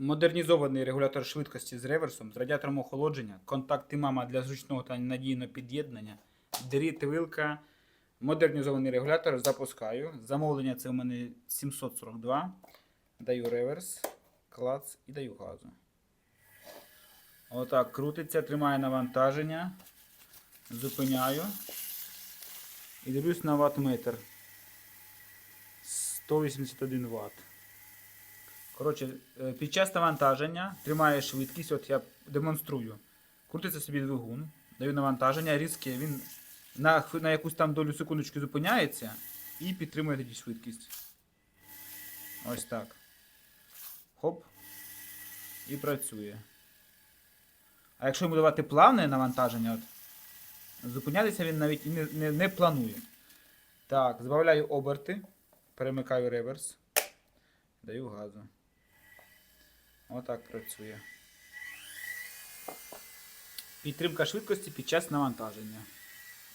Модернізований регулятор швидкості з реверсом, з радіатором охолодження, контакти мама для зручного та надійного під'єднання, дріт вилка. Модернізований регулятор запускаю. Замовлення це у мене 742. Даю реверс, клац і даю газу. Отак крутиться, тримає навантаження. Зупиняю. І дивлюсь на ваттметр. 181 Вт. Коротше, е, під час навантаження тримає швидкість, от я демонструю. Крутиться собі двигун, даю навантаження, різке, він на, на якусь там долю секундочки зупиняється і підтримує тоді швидкість. Ось так. Хоп. І працює. А якщо йому давати плавне навантаження, от, зупинятися він навіть і не, не, не планує. Так, збавляю оберти, перемикаю реверс, даю газу. Отак працює. Підтримка швидкості під час навантаження.